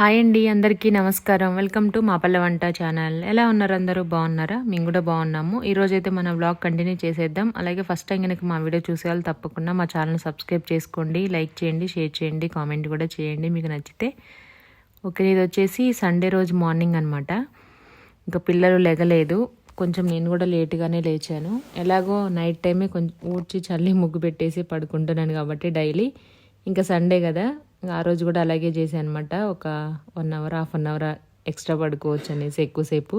Hi అండి అందరికీ నమస్కారం. వెల్కమ్ టు మా పల్లె వంట ఛానల్. ఎలా ఉన్నారు అందరూ? బాగున్నారా? మేము కూడా బాగున్నాము. ఈరోజు అయితే మన వ్లాగ్ కంటిన్యూ చేసేద్దాం. అలాగే ఫస్ట్ టైం కనుక మా వీడియో చూసేవాళ్ళు తప్పకుండా మా ఛానల్ సబ్స్క్రైబ్ చేసుకోండి లైక్ చేయండి షేర్ చేయండి కామెంట్ కూడా చేయండి మీకు నచ్చితే. ఓకే ఇది వచ్చేసి సండే రోజు మార్నింగ్ అనమాట ఇంకా పిల్లలు లెగలేదు. కొంచెం నేను కూడా లేట్గానే లేచాను. ఎలాగో నైట్ టైమే కొంచెం ఊడ్చి చల్లి ముగ్గు పెట్టేసి పడుకుంటున్నాను కాబట్టి డైలీ ఇంకా సండే కదా. ఆ రోజు కూడా అలాగే చేశాను అనమాట ఒక one hour half an hour extra పడుకోవచ్చు అనేసి ఎక్కువసేపు.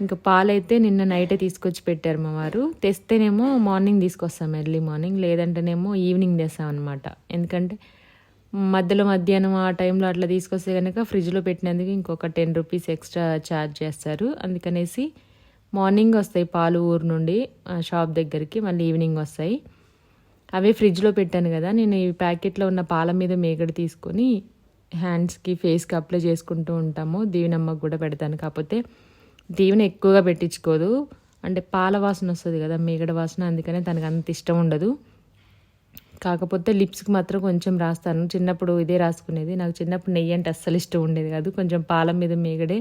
ఇంకా పాలైతే నిన్న నైటే తీసుకొచ్చి పెట్టారు మా వారు. తెస్తేనేమో మార్నింగ్ తీసుకొస్తాం ఎర్లీ మార్నింగ్ లేదంటేనేమో ఈవినింగ్ తెస్తాం అనమాట ఎందుకంటే మధ్యలో మధ్యాహ్నం ఆ టైంలో అట్లా తీసుకొస్తే కనుక ఫ్రిడ్జ్లో పెట్టినందుకు ఇంకొక టెన్ రూపీస్ ఎక్స్ట్రా ఛార్జ్ చేస్తారు. అందుకనేసి మార్నింగ్ వస్తాయి పాలు ఊరు నుండి షాప్ దగ్గరికి మళ్ళీ ఈవినింగ్ వస్తాయి. అవే ఫ్రిడ్జ్లో పెట్టాను కదా నేను ఈ ప్యాకెట్లో ఉన్న పాల మీద మేగడ తీసుకొని హ్యాండ్స్కి ఫేస్కి అప్లై చేసుకుంటూ ఉంటాము. దీవెనమ్మకు కూడా పెడతాను. కాకపోతే దీవెన ఎక్కువగా పెట్టించుకోదు. అంటే పాల వాసన వస్తుంది కదా మేగడ వాసన అందుకనే తనకు అంత ఇష్టం ఉండదు. కాకపోతే లిప్స్కి మాత్రం కొంచెం రాస్తాను. చిన్నప్పుడు ఇదే రాసుకునేది. నాకు చిన్నప్పుడు నెయ్యి అంటే అస్సలు ఇష్టం ఉండేది కాదు. కొంచెం పాల మీద మేగడే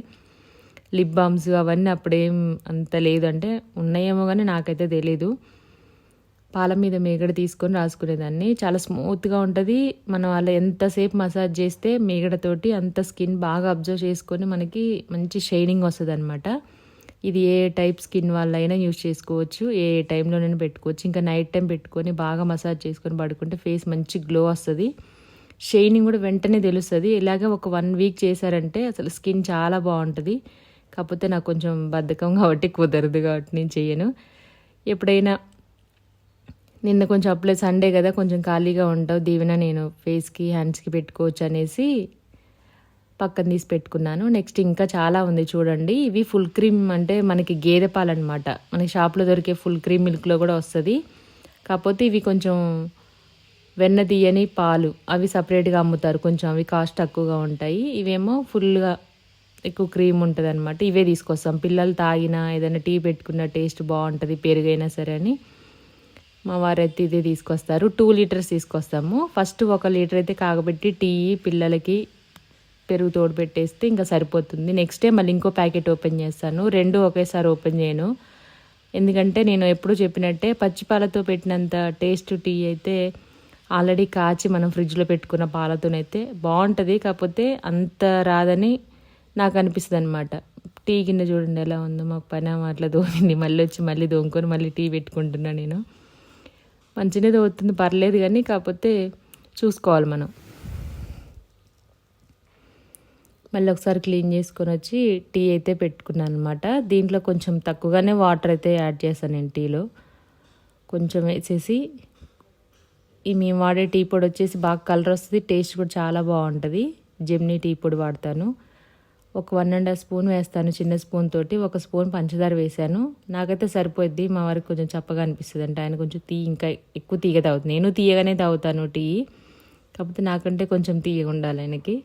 లిప్ బామ్స్ అవన్నీ అప్పుడేం అంత లేదు. అంటే ఉన్నాయేమో కానీ నాకైతే తెలీదు. పాల మీద మేగడ తీసుకొని రాసుకునేదాన్ని. చాలా స్మూత్గా ఉంటుంది. మనం అలా ఎంతసేపు మసాజ్ చేస్తే మేగడతోటి అంత స్కిన్ బాగా అబ్జర్వ్ చేసుకొని మనకి మంచి షైనింగ్ వస్తుంది అనమాట ఇది ఏ టైప్ స్కిన్ వాళ్ళైనా యూజ్ చేసుకోవచ్చు. ఏ టైంలోనైనా పెట్టుకోవచ్చు. ఇంకా నైట్ టైం పెట్టుకొని బాగా మసాజ్ చేసుకొని పడుకుంటే ఫేస్ మంచి గ్లో వస్తుంది. షైనింగ్ కూడా వెంటనే తెలుస్తుంది. ఇలాగే ఒక వన్ వీక్ చేశారంటే అసలు స్కిన్ చాలా బాగుంటుంది. కాకపోతే నాకు కొంచెం బద్ధకం కాబట్టి కుదరదు కాబట్టి నేను చేయను ఎప్పుడైనా నిన్న కొంచెం అప్లై సండే కదా కొంచెం ఖాళీగా ఉంటావు దీవెన నేను ఫేస్కి హ్యాండ్స్కి పెట్టుకోవచ్చు అనేసి పక్కన తీసి పెట్టుకున్నాను. నెక్స్ట్ ఇంకా చాలా ఉంది చూడండి. ఇవి ఫుల్ క్రీమ్ అంటే మనకి గేదె పాలు అనమాట మనకి షాప్లో దొరికే ఫుల్ క్రీమ్ మిల్క్లో కూడా వస్తుంది. కాకపోతే ఇవి కొంచెం వెన్న తీయని పాలు అవి సపరేట్గా అమ్ముతారు. కొంచెం అవి కాస్ట్ తక్కువగా ఉంటాయి. ఇవేమో ఫుల్గా ఎక్కువ క్రీమ్ ఉంటుంది అనమాట ఇవే తీసుకొస్తాం. పిల్లలు తాగినా ఏదైనా టీ పెట్టుకున్న టేస్ట్ బాగుంటుంది పెరుగైనా సరే అని. మా వారైతే ఇది తీసుకొస్తారు. టూ లీటర్స్ తీసుకొస్తాము. ఫస్ట్ ఒక లీటర్ అయితే కాగబెట్టి టీ పిల్లలకి పెరుగు తోడు పెట్టేస్తే ఇంకా సరిపోతుంది. నెక్స్ట్ డే మళ్ళీ ఇంకో ప్యాకెట్ ఓపెన్ చేస్తాను. రెండు ఒకేసారి ఓపెన్ చేయను. ఎందుకంటే నేను ఎప్పుడు చెప్పినట్టే పచ్చిపాలతో పెట్టినంత టేస్ట్ టీ అయితే ఆల్రెడీ కాచి మనం ఫ్రిడ్జ్లో పెట్టుకున్న పాలతోనైతే బాగుంటుంది. కాకపోతే అంత రాదని నాకు అనిపిస్తుంది అనమాట టీ కింద చూడండి ఎలా ఉందో. మాకు పని అట్లా దోమింది. మళ్ళీ వచ్చి మళ్ళీ దోముకొని మళ్ళీ టీ పెట్టుకుంటున్నా నేను. మంచినేది అవుతుంది పర్లేదు కానీ కాకపోతే చూసుకోవాలి మనం. మళ్ళీ ఒకసారి క్లీన్ చేసుకొని వచ్చి టీ అయితే పెట్టుకున్నాను అనమాట దీంట్లో కొంచెం తక్కువగానే వాటర్ అయితే యాడ్ చేశాను నేను టీలో. కొంచెం వేసేసి ఈ మేము వాడే టీ పొడి వచ్చేసి బాగా కలర్ వస్తుంది టేస్ట్ కూడా చాలా బాగుంటుంది. జెమ్నీ టీ పొడి వాడతాను. ఒక వన్ అండ్ హాఫ్ స్పూన్ వేస్తాను చిన్న స్పూన్ తోటి. ఒక స్పూన్ పంచదార వేసాను నాకైతే సరిపోద్ది మా వారికి కొంచెం చప్పగా అనిపిస్తుంది అంటే ఆయన కొంచెం తీ ఇంకా ఎక్కువ తీగ తాగుతుంది నేను తీయగానే తాగుతాను టీ. కాకపోతే నాకంటే కొంచెం తీయగా ఉండాలి ఆయనకి.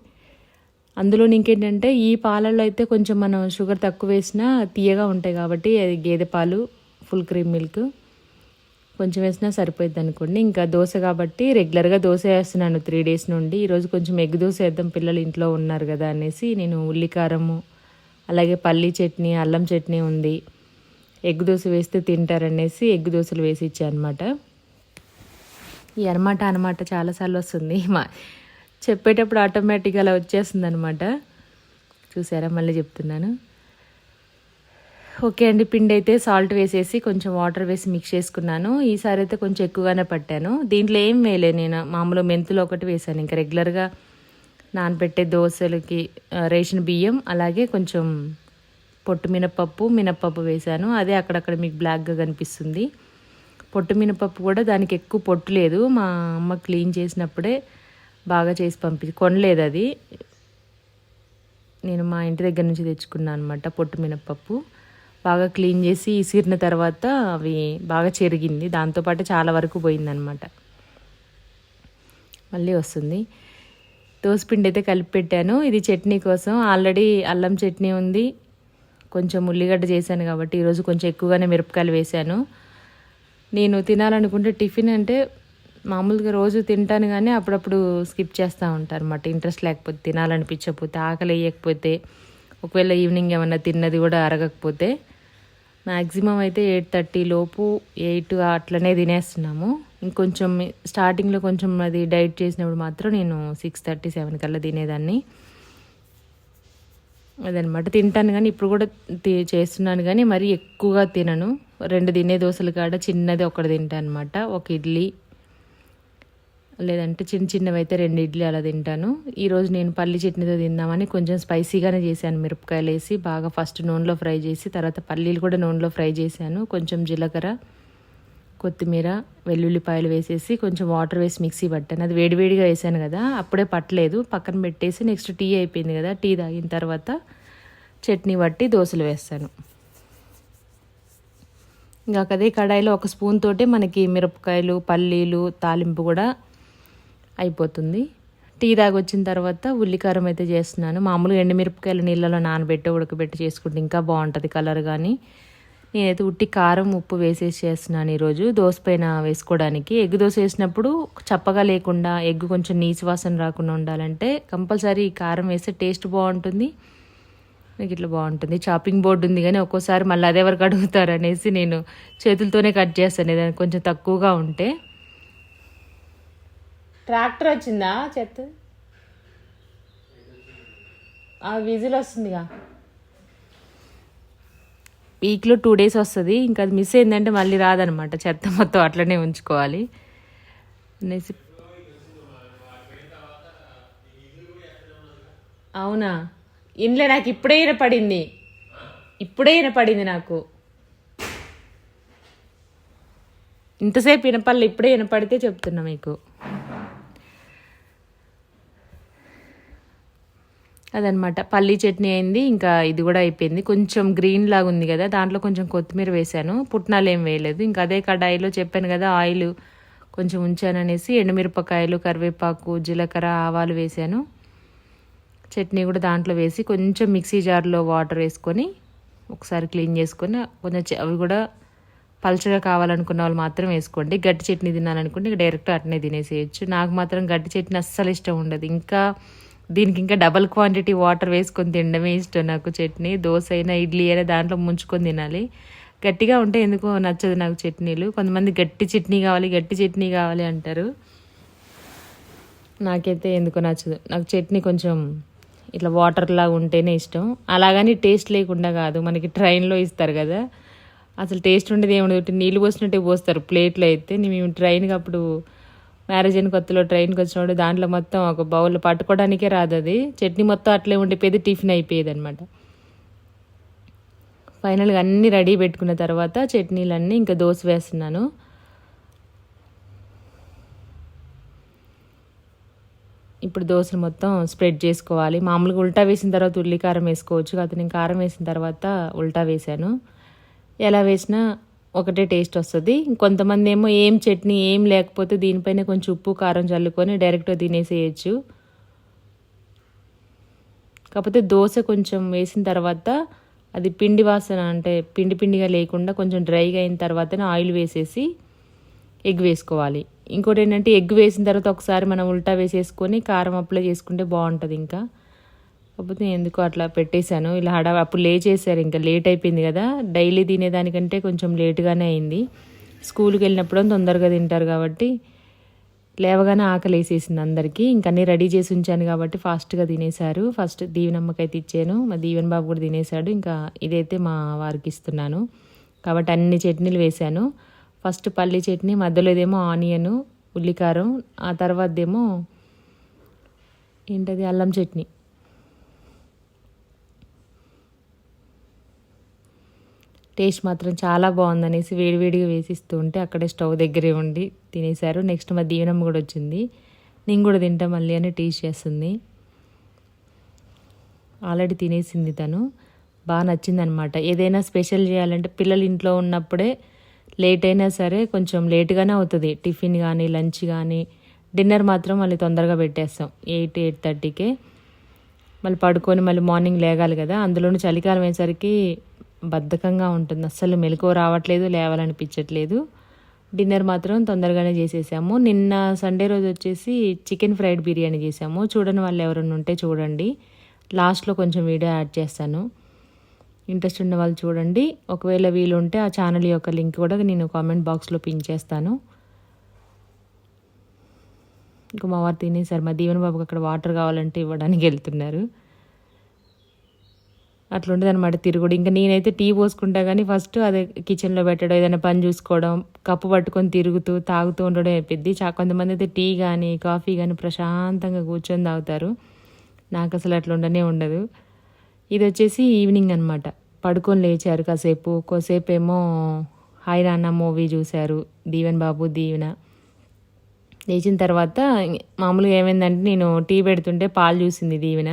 అందులో ఇంకేంటంటే ఈ పాలల్లో అయితే కొంచెం మనం షుగర్ తక్కువ వేసినా తీయగా ఉంటాయి కాబట్టి అది గేదె పాలు ఫుల్ క్రీమ్ మిల్క్. కొంచెం వేసినా సరిపోయింది అనుకోండి. ఇంకా దోశ కాబట్టి రెగ్యులర్గా దోశ వేస్తున్నాను త్రీ డేస్ నుండి. ఈరోజు కొంచెం ఎగ్ దోశ వేద్దాం పిల్లలు ఇంట్లో ఉన్నారు కదా అనేసి నేను ఉల్లికారము అలాగే పల్లీ చట్నీ అల్లం చట్నీ ఉంది. ఎగ్ దోశ వేస్తే తింటారనేసి ఎగ్ దోశలు వేసి ఇచ్చానమాట ఈ అనమాట అనమాట చాలాసార్లు వస్తుంది. మా చెప్పేటప్పుడు ఆటోమేటిక్గా అలా వచ్చేస్తుంది అనమాట చూసారా? మళ్ళీ చెప్తున్నాను. ఓకే అండి పిండి అయితే సాల్ట్ వేసేసి కొంచెం వాటర్ వేసి మిక్స్ చేసుకున్నాను. ఈసారి అయితే కొంచెం ఎక్కువగానే పట్టాను. దీంట్లో ఏం వేయలే నేను. మామూలు మెంతులు ఒకటి వేసాను. ఇంకా రెగ్యులర్గా నానబెట్టే దోశలకి రేషన్ బియ్యం అలాగే కొంచెం పొట్టు మినపప్పు మినపప్పు వేసాను. అదే అక్కడక్కడ మీకు బ్లాక్గా కనిపిస్తుంది. పొట్టు మినపప్పు కూడా దానికి ఎక్కువ పొట్టు లేదు. మా అమ్మ క్లీన్ చేసినప్పుడే బాగా చేసి పంపి కొనలేదు అది. నేను మా ఇంటి దగ్గర నుంచి తెచ్చుకున్నాను అనమాట పొట్టు మినపప్పు. బాగా క్లీన్ చేసి ఇసిరిన తర్వాత అవి బాగా చెరిగింది. దాంతోపాటు చాలా వరకు పోయిందనమాట మళ్ళీ వస్తుంది. దోసపిండి అయితే కలిపి పెట్టాను. ఇది చట్నీ కోసం. ఆల్రెడీ అల్లం చట్నీ ఉంది. కొంచెం ఉల్లిగడ్డ చేశాను కాబట్టి ఈరోజు కొంచెం ఎక్కువగానే మిరపకాయలు వేశాను. నేను తినాలనుకుంటే టిఫిన్ అంటే మామూలుగా రోజు తింటాను కానీ అప్పుడప్పుడు స్కిప్ చేస్తూ ఉంటాను అనమాట ఇంట్రెస్ట్ లేకపోతే తినాలనిపించకపోతే ఆకలి వేయకపోతే ఒకవేళ ఈవినింగ్ ఏమన్నా తిన్నది కూడా అరగకపోతే మ్యాక్సిమం అయితే ఎయిట్ థర్టీ లోపు ఎయిట్ అట్లనే తినేస్తున్నాము. ఇంకొంచెం స్టార్టింగ్లో కొంచెం అది డైట్ చేసినప్పుడు మాత్రం నేను సిక్స్ థర్టీ సెవెన్ కల్లా తినేదాన్ని. అదనమాట. తింటాను కానీ ఇప్పుడు కూడా చేస్తున్నాను కానీ మరీ ఎక్కువగా తినను. రెండు తినే దోశలు కాడ చిన్నది ఒకటి తింటాను అనమాట ఒక ఇడ్లీ లేదంటే చిన్న చిన్నవి అయితే రెండు ఇడ్లీ అలా తింటాను. ఈరోజు నేను పల్లి చట్నీతో తిందామని కొంచెం స్పైసీగానే చేశాను. మిరపకాయలు వేసి బాగా ఫస్ట్ నూనెలో ఫ్రై చేసి తర్వాత పల్లీలు కూడా నూనెలో ఫ్రై చేశాను. కొంచెం జీలకర్ర కొత్తిమీర వెల్లుల్లిపాయలు వేసేసి కొంచెం వాటర్ వేసి మిక్సీ పట్టాను. అది వేడివేడిగా వేసాను కదా అప్పుడే పట్టలేదు. పక్కన పెట్టేసి నెక్స్ట్ టీ అయిపోయింది కదా టీ తాగిన తర్వాత చట్నీ పట్టి దోశలు వేస్తాను. ఇంకా అదే కడాయిలో ఒక స్పూన్ తోటే మనకి మిరపకాయలు పల్లీలు తాలింపు కూడా అయిపోతుంది. టీ తాగొచ్చిన తర్వాత ఉల్లికారం అయితే చేస్తున్నాను. మామూలుగా ఎండుమిరపకాయలు నీళ్ళలో నానబెట్టి ఉడకబెట్టి చేసుకుంటే ఇంకా బాగుంటుంది కలర్ కానీ నేనైతే ఉట్టి కారం ఉప్పు వేసేసి చేస్తున్నాను ఈరోజు. దోశ పైన వేసుకోవడానికి. ఎగ్ దోశ వేసినప్పుడు చప్పగా లేకుండా ఎగ్ కొంచెం నీచు వాసన రాకుండా ఉండాలంటే కంపల్సరీ కారం వేస్తే టేస్ట్ బాగుంటుంది. నాకు ఇట్లా బాగుంటుంది. చాపింగ్ బోర్డు ఉంది కానీ ఒక్కోసారి మళ్ళీ అదే వరకు అడుగుతారు అనేసి నేను చేతులతోనే కట్ చేస్తాను. ఏదైనా కొంచెం తక్కువగా ఉంటే. ట్రాక్టర్ వచ్చిందా చెత్త? ఆ విజిల్ వస్తుందిగా. వీక్లో టూ డేస్ వస్తుంది. ఇంకా అది మిస్ అయిందంటే మళ్ళీ రాదనమాట. చెత్త మొత్తం అట్లనే ఉంచుకోవాలి. అనేసి అవునా? ఇంట్లో నాకు ఇప్పుడే వినపడింది. ఇప్పుడే వినపడింది నాకు. ఇంతసేపు వినపల్లి ఇప్పుడే వినపడితే చెప్తున్నా మీకు. అదనమాట. పల్లీ చట్నీ అయింది ఇంకా ఇది కూడా అయిపోయింది. కొంచెం గ్రీన్ లాగా ఉంది కదా దాంట్లో కొంచెం కొత్తిమీర వేసాను పుట్నాలు ఏం వేయలేదు. ఇంకా అదే కడాయిలో చెప్పాను కదా ఆయిల్ కొంచెం ఉంచాననేసి ఎండుమిరపకాయలు కరివేపాకు జీలకర్ర ఆవాలు వేసాను చట్నీ కూడా దాంట్లో వేసి కొంచెం మిక్సీ జార్లో వాటర్ వేసుకొని ఒకసారి క్లీన్ చేసుకొని కొంచెం అవి కూడా పలచగా కావాలనుకున్న వాళ్ళు మాత్రం వేసుకోండి. గట్టి చట్నీ తినాలనుకుంటే ఇక డైరెక్ట్ అట్నే తినేసేయచ్చు. నాకు మాత్రం గట్టి చట్నీ అస్సలు ఇష్టం ఉండదు. ఇంకా దీనికి ఇంకా డబల్ క్వాంటిటీ వాటర్ వేసుకొని తినడమే ఇష్టం నాకు చట్నీ. దోశ అయినా ఇడ్లీ అయినా దాంట్లో ముంచుకొని తినాలి. గట్టిగా ఉంటే ఎందుకో నచ్చదు నాకు చట్నీలు. కొంతమంది గట్టి చట్నీ కావాలి గట్టి చట్నీ కావాలి అంటారు. నాకైతే ఎందుకో నచ్చదు. నాకు చట్నీ కొంచెం ఇట్లా వాటర్లా ఉంటేనే ఇష్టం. అలాగని టేస్ట్ లేకుండా కాదు. మనకి ట్రైన్లో ఇస్తారు కదా. అసలు టేస్ట్ ఉండేది ఏమి నీళ్ళు పోసినట్టే పోస్తారు. ప్లేట్లో అయితే. మేము ట్రైన్కి అప్పుడు మ్యారేజ్ అయిన కొత్తలో ట్రైన్కి వచ్చినప్పుడు దాంట్లో మొత్తం ఒక బౌల్ పట్టుకోవడానికే రాదు అది. చట్నీ మొత్తం అట్లే ఉండిపోయేది టిఫిన్ అయిపోయేది అనమాట ఫైనల్గా అన్నీ రెడీ పెట్టుకున్న తర్వాత చట్నీలన్నీ ఇంకా దోశ వేస్తున్నాను. ఇప్పుడు దోశలు మొత్తం స్ప్రెడ్ చేసుకోవాలి. మామూలుగా ఉల్టా వేసిన తర్వాత ఉల్లి కారం వేసుకోవచ్చు. కాకపోతే నేను కారం వేసిన తర్వాత ఉల్టా వేసాను ఎలా వేసినా ఒకటే టేస్ట్ వస్తుంది. కొంతమంది ఏమో ఏం చట్నీ ఏం లేకపోతే దీనిపైన కొంచెం ఉప్పు కారం చల్లుకొని డైరెక్ట్గా తినేసేయచ్చు. కాకపోతే దోశ కొంచెం వేసిన తర్వాత అది పిండి వాసన అంటే పిండి పిండిగా లేకుండా కొంచెం డ్రైగా అయిన తర్వాతనే ఆయిల్ వేసేసి ఎగ్ వేసుకోవాలి. ఇంకోటి ఏంటంటే ఎగ్ వేసిన తర్వాత ఒకసారి మనం ఉల్టా వేసేసుకొని కారం అప్లై చేసుకుంటే బాగుంటుంది ఇంకా. కాకపోతే నేను అట్లా పెట్టేశాను? ఇలా హడా అప్పుడు లేచేసారు ఇంకా లేట్ అయిపోయింది కదా. డైలీ తినేదానికంటే కొంచెం లేట్గానే అయింది. స్కూల్కి వెళ్ళినప్పుడు తొందరగా తింటారు కాబట్టి లేవగానే ఆకలి వేసేసింది అందరికీ. ఇంక అన్నీ రెడీ చేసి ఉంచాను కాబట్టి ఫాస్ట్గా తినేశారు. ఫస్ట్ దీవెనమ్మకి అయితే ఇచ్చాను. మా దీవెన్ బాబు కూడా తినేశాడు. ఇంకా ఇదైతే మా వారికి ఇస్తున్నాను. కాబట్టి అన్ని చట్నీలు వేశాను. ఫస్ట్ పల్లి చట్నీ మధ్యలో ఇదేమో ఆనియను ఉల్లికారం ఆ తర్వాతదేమో ఏంటది? అల్లం చట్నీ. టేస్ట్ మాత్రం చాలా బాగుందనేసి వేడివేడిగా వేసిస్తూ ఉంటే అక్కడే స్టవ్ దగ్గరే ఉండి తినేశారు. నెక్స్ట్ మా దీవెనమ్మ కూడా వచ్చింది. నేను కూడా తింటా మళ్ళీ అని టీచ్ చేస్తుంది. ఆల్రెడీ తినేసింది తను. బాగా నచ్చిందనమాట. ఏదైనా స్పెషల్ చేయాలంటే పిల్లలు ఇంట్లో ఉన్నప్పుడే లేట్ అయినా సరే కొంచెం లేట్గానే అవుతుంది. టిఫిన్ కానీ లంచ్ కానీ డిన్నర్ మాత్రం మళ్ళీ తొందరగా పెట్టేస్తాం. ఎయిట్ ఎయిట్ థర్టీకే. మళ్ళీ పడుకొని మళ్ళీ మార్నింగ్ లేగాలి కదా. అందులోనూ చలికాలం అయ్యేసరికి బద్ధకంగా ఉంటుంది. అస్సలు మెలకువ రావట్లేదు లేవాలనిపించట్లేదు. డిన్నర్ మాత్రం తొందరగానే చేసేసాము. నిన్న సండే రోజు వచ్చేసి చికెన్ ఫ్రైడ్ బిర్యానీ చేసాము. చూడని వాళ్ళు ఎవరైనా ఉంటే చూడండి. లాస్ట్లో కొంచెం వీడియో యాడ్ చేస్తాను. ఇంట్రెస్ట్ ఉన్న వాళ్ళు చూడండి. ఒకవేళ వీలు ఉంటే ఆ ఛానల్ యొక్క లింక్ కూడా నేను కామెంట్ బాక్స్లో పిన్ చేస్తాను. ఇంకా మా వారు తినేసారు. మా దీవెన బాబుకి అక్కడ వాటర్ కావాలంటే ఇవ్వడానికి వెళ్తున్నారు. అట్లుంటుంది అనమాట తిరుగుడు ఇంకా నేనైతే టీ పోసుకుంటా కానీ ఫస్ట్ అదే కిచెన్లో పెట్టడం ఏదైనా పని చూసుకోవడం కప్పు పట్టుకొని తిరుగుతూ తాగుతూ ఉండడం అయిపోయింది. చా కొంతమంది అయితే టీ కానీ కాఫీ కానీ ప్రశాంతంగా కూర్చొని తాగుతారు. నాకు అసలు అట్లా ఉండనే ఉండదు. ఇది వచ్చేసి ఈవినింగ్ అనమాట పడుకొని లేచారు కాసేపు. కోసేపు ఏమో హాయ్ నాన్న మూవీ చూశారు దీవెన్ బాబు దీవెన. లేచిన తర్వాత మామూలుగా ఏమైందంటే నేను టీ పెడుతుంటే పాలు చూసింది దీవెన.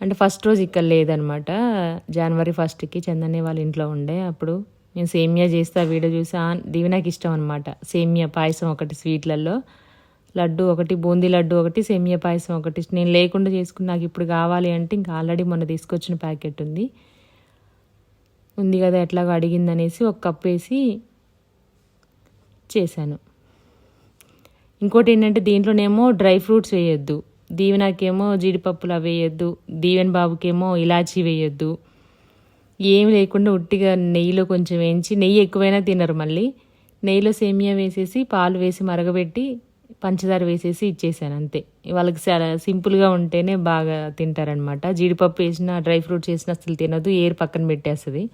అంటే ఫస్ట్ రోజు ఇక్కడ లేదనమాట. జనవరి ఫస్ట్కి చందనే వాళ్ళ ఇంట్లో ఉండే. అప్పుడు నేను సేమియా చేస్తే ఆ వీడియో చూసి నాకు ఇష్టం అనమాట సేమియా పాయసం ఒకటి స్వీట్లలో. లడ్డు ఒకటి బూందీ లడ్డు ఒకటి సేమియా పాయసం ఒకటి. నేను లేకుండా చేసుకుని నాకు ఇప్పుడు కావాలి అంటే ఇంకా ఆల్రెడీ మొన్న తీసుకొచ్చిన ప్యాకెట్ ఉంది. ఉంది కదా ఎట్లాగో అడిగిందనేసి ఒక కప్ వేసి చేశాను. ఇంకోటి ఏంటంటే దీంట్లోనేమో డ్రై ఫ్రూట్స్ వేయొద్దు. దీవెనకేమో జీడిపప్పులు అవి వేయొద్దు. దీవెన్ బాబుకేమో ఇలాచీ వేయొద్దు. ఏమి లేకుండా ఉట్టిగా నెయ్యిలో కొంచెం వేయించి నెయ్యి ఎక్కువైనా తినరు మళ్ళీ. నెయ్యిలో సేమియా వేసేసి పాలు వేసి మరగబెట్టి పంచదార వేసేసి ఇచ్చేసాను అంతే. వాళ్ళకి చాలా సింపుల్గా ఉంటేనే బాగా తింటారనమాట జీడిపప్పు వేసిన డ్రై ఫ్రూట్స్ వేసిన అసలు తినదు. ఏరు పక్కన పెట్టేస్తుంది.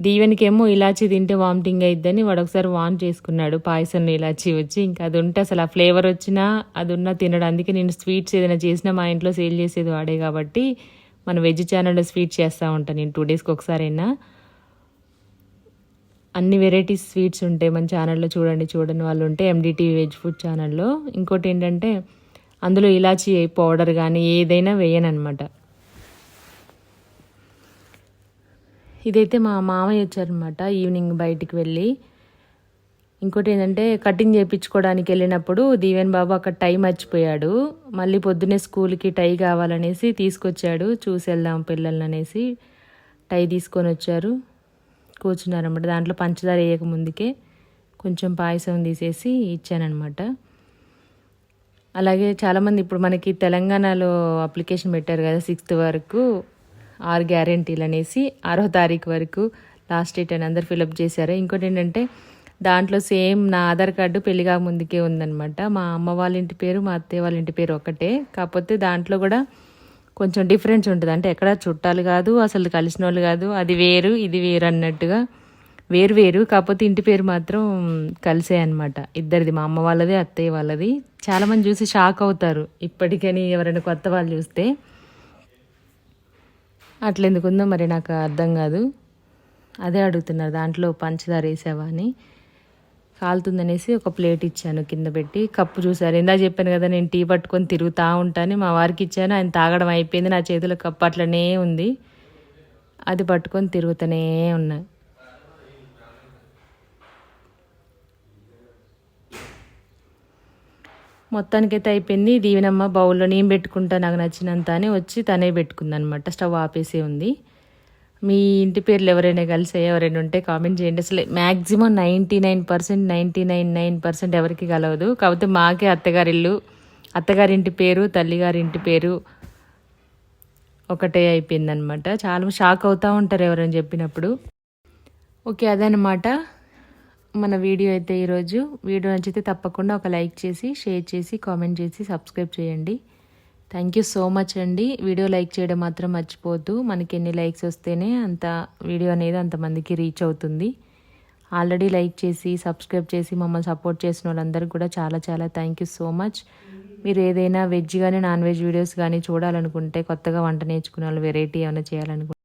దీవెనికేమో ఇలాచి తింటే వామిటింగ్ అయిద్దని వాడు ఒకసారి వాన్ చేసుకున్నాడు. పాయసంలో ఇలాచి వచ్చి ఇంకా అది ఉంటే అసలు ఆ ఫ్లేవర్ వచ్చినా అది ఉన్నా తినడం. అందుకే నేను స్వీట్స్ ఏదైనా చేసినా మా ఇంట్లో సేల్ చేసేది వాడే కాబట్టి మన వెజ్ ఛానల్లో స్వీట్ చేస్తూ ఉంటాను నేను టూ డేస్కి ఒకసారైనా. అన్ని వెరైటీస్ స్వీట్స్ ఉంటాయి మన ఛానల్లో చూడండి చూడని వాళ్ళు ఉంటే ఎండిటీవీ వెజ్ ఫుడ్ ఛానల్లో. ఇంకోటి ఏంటంటే అందులో ఇలాచి పౌడర్ కానీ ఏదైనా వేయనమాట ఇదైతే మా మామయ్య వచ్చారనమాట ఈవినింగ్ బయటికి వెళ్ళి. ఇంకోటి ఏంటంటే కటింగ్ చేయించుకోవడానికి వెళ్ళినప్పుడు దీవెన్ బాబు అక్కడ టై మర్చిపోయాడు. మళ్ళీ పొద్దున్నే స్కూల్కి టై కావాలనేసి తీసుకొచ్చాడు. చూసి వెళ్దాం పిల్లల్ని అనేసి టై తీసుకొని వచ్చారు. కూర్చున్నారనమాట. దాంట్లో పంచదార వేయక ముందుకే కొంచెం పాయసం తీసేసి ఇచ్చానమాట అలాగే చాలామంది ఇప్పుడు మనకి తెలంగాణలో అప్లికేషన్ పెట్టారు కదా సిక్స్త్ వరకు. ఆరు గ్యారెంటీలు అనేసి ఆరో తారీఖు వరకు లాస్ట్ డేట్ అని అందరు ఫిలప్ చేశారు. ఇంకోటి ఏంటంటే దాంట్లో సేమ్ నా ఆధార్ కార్డు పెళ్ళిగా ముందుకే ఉందనమాట మా అమ్మ వాళ్ళ ఇంటి పేరు మా అత్తయ్య వాళ్ళ ఇంటి పేరు ఒకటే. కాకపోతే దాంట్లో కూడా కొంచెం డిఫరెన్స్ ఉంటుంది. అంటే ఎక్కడ చుట్టాలు కాదు అసలు కలిసిన వాళ్ళు కాదు అది వేరు ఇది వేరు అన్నట్టుగా. వేరు వేరు కాకపోతే ఇంటి పేరు మాత్రం కలిసే అనమాట ఇద్దరిది మా అమ్మ వాళ్ళది అత్తయ్య వాళ్ళది. చాలామంది చూసి షాక్ అవుతారు ఇప్పటికని ఎవరైనా కొత్త వాళ్ళు చూస్తే. అట్లెందుకుందో మరి నాకు అర్థం కాదు. అదే అడుగుతున్నారు దాంట్లో పంచదార వేసావా? అని. కాలుతుందనేసి ఒక ప్లేట్ ఇచ్చాను కింద పెట్టి. కప్పు చూశారు ఇందా చెప్పాను కదా నేను టీ పట్టుకొని తిరుగుతూ ఉంటాను మా వారికి ఇచ్చాను. ఆయన తాగడం అయిపోయింది. నా చేతిలో కప్పు అట్లనే ఉంది. అది పట్టుకొని తిరుగుతూనే ఉన్నాయి మొత్తానికైతే అయిపోయింది. దీవెనమ్మ బౌల్లో నేను పెట్టుకుంటా నాకు నచ్చినంత అని వచ్చి తనే పెట్టుకుందనమాట స్టవ్ ఆపేసే ఉంది. మీ ఇంటి పేర్లు ఎవరైనా కలిసి ఎవరైనా ఉంటే కామెంట్ చేయండి. అసలు maximum ninety nine percent ninety nine nine percent ఎవరికి కలవదు. కాకపోతే మాకే అత్తగారిల్లు. అత్తగారింటి పేరు తల్లిగారింటి పేరు ఒకటే అయిపోయిందనమాట చాలా షాక్ అవుతూ ఉంటారు ఎవరైనా చెప్పినప్పుడు. ఓకే అదనమాట మన వీడియో అయితే ఈరోజు. వీడియో నచ్చితే తప్పకుండా ఒక లైక్ చేసి షేర్ చేసి కామెంట్ చేసి సబ్స్క్రైబ్ చేయండి. థ్యాంక్ యూ సో మచ్ అండి. వీడియో లైక్ చేయడం మాత్రం మర్చిపోద్దు మనకి ఎన్ని లైక్స్ వస్తేనే అంత వీడియో అనేది అంతమందికి రీచ్ అవుతుంది. ఆల్రెడీ లైక్ చేసి సబ్స్క్రైబ్ చేసి మమ్మల్ని సపోర్ట్ చేసిన వాళ్ళందరికీ కూడా చాలా చాలా థ్యాంక్ యూ సో మచ్ మీరు ఏదైనా వెజ్ కానీ నాన్ వెజ్ వీడియోస్ కానీ చూడాలనుకుంటే కొత్తగా వంట నేర్చుకునే వాళ్ళు వెరైటీ ఏమైనా చేయాలనుకుంటే